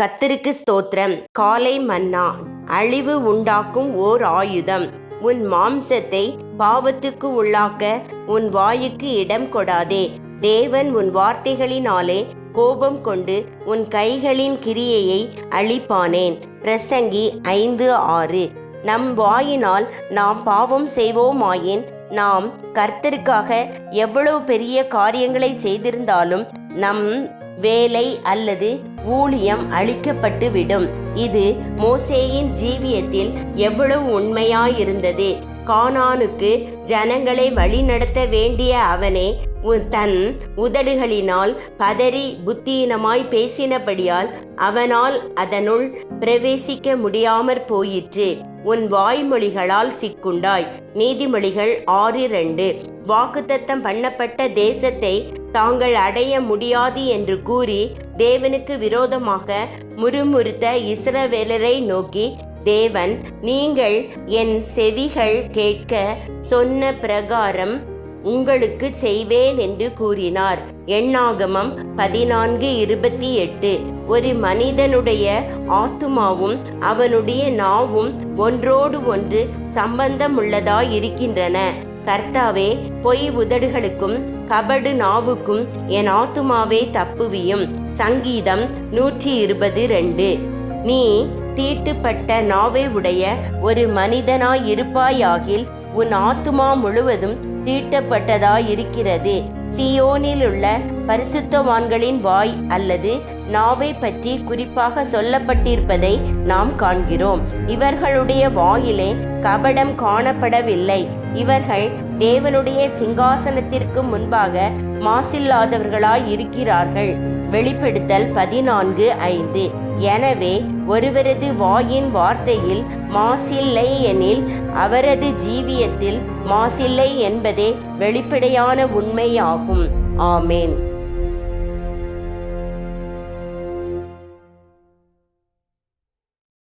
கத்தருக்கு ஸ்தோத்திரம். காலை மன்னா அழிவு உண்டாக்கும் ஓர் ஆயுதம். உன் மாம்சத்தை பாவத்துக்கு உள்ளாக்க உன் வாயுக்கு இடம் கொடாதே. தேவன் உன் வார்த்தைகளினாலே கோபம் கொண்டு உன் கைகளின் கிரியையை அழிப்பானேன். பிரசங்கி ஐந்து ஆறு. நம் வாயினால் நாம் பாவம் செய்வோமாயின் நாம் கர்த்தருக்காக எவ்வளவு பெரிய காரியங்களை செய்திருந்தாலும் நம் வேலை அல்லது ஊழியம் அளிக்கப்பட்டுவிடும். இது மோசேயின் ஜீவியத்தில் எவ்வளவு உண்மையாயிருந்தது. கானானுக்கு ஜனங்களை வழிநடத்த வேண்டிய அவனே உ- தன் உதடுகளினால் பதறி புத்தீனமாய் பேசினபடியால் அவனால் அதனுள் பிரவேசிக்க முடியாமற் போயிற்று. உன் வாய்மொழிகளால் சிக்குண்டாய். நீதிமொழிகள் ஆறு இரண்டு. வாக்குத்தத்தம் பண்ணப்பட்ட தேசத்தை தாங்கள் அடைய முடியாது என்று கூறி தேவனுக்கு விரோதமாக முறுமுறுத்த இஸ்ரவேலரை நோக்கி தேவன் நீங்கள் என் செவிகள் கேட்க சொன்ன பிரகாரம் உங்களுக்கு செய்வேன் என்று கூறினார். எண்ணாகமம் பதினான்கு இருபத்தி எட்டு. ஒரு மனிதனுடைய ஆத்துமாவும் அவனுடைய நாவும் ஒன்றோடு ஒன்று சம்பந்தமுள்ளதாய் இருக்கின்றன கர்த்தாவே பொய் உதடுகளுக்கும் கபடு நாவுக்கும் என் ஆத்துமாவே தப்புவியும். சங்கீதம் நூற்றி இருபது ரெண்டு நீ தீட்டுப்பட்ட நாவே உடைய ஒரு மனிதனாயிருப்பாயாகில் உன் ஆத்துமா முழுவதும் தீட்டப்பட்டதாயிருக்கிறது. சியோனில் உள்ள பரிசுத்தவான்களின் வாய் அல்லது நாவை பற்றி குறிப்பாக சொல்லப்பட்டிருப்பதை நாம் காண்கிறோம். இவர்களுடைய வாயிலே கபடம் காணப்படவில்லை. இவர்கள் தேவனுடைய சிங்காசனத்திற்கு முன்பாக மாசில்லாதவர்களாய் இருக்கிறார்கள். வெளிப்படுத்தல் பதினான்கு ஐந்து. எனவே ஒருவரது வாயின் வார்த்தையில் மாசில்லை எனில் அவரது ஜீவியத்தில் மாசில்லை என்பதே வெளிப்படையான உண்மையாகும். ஆமேன்.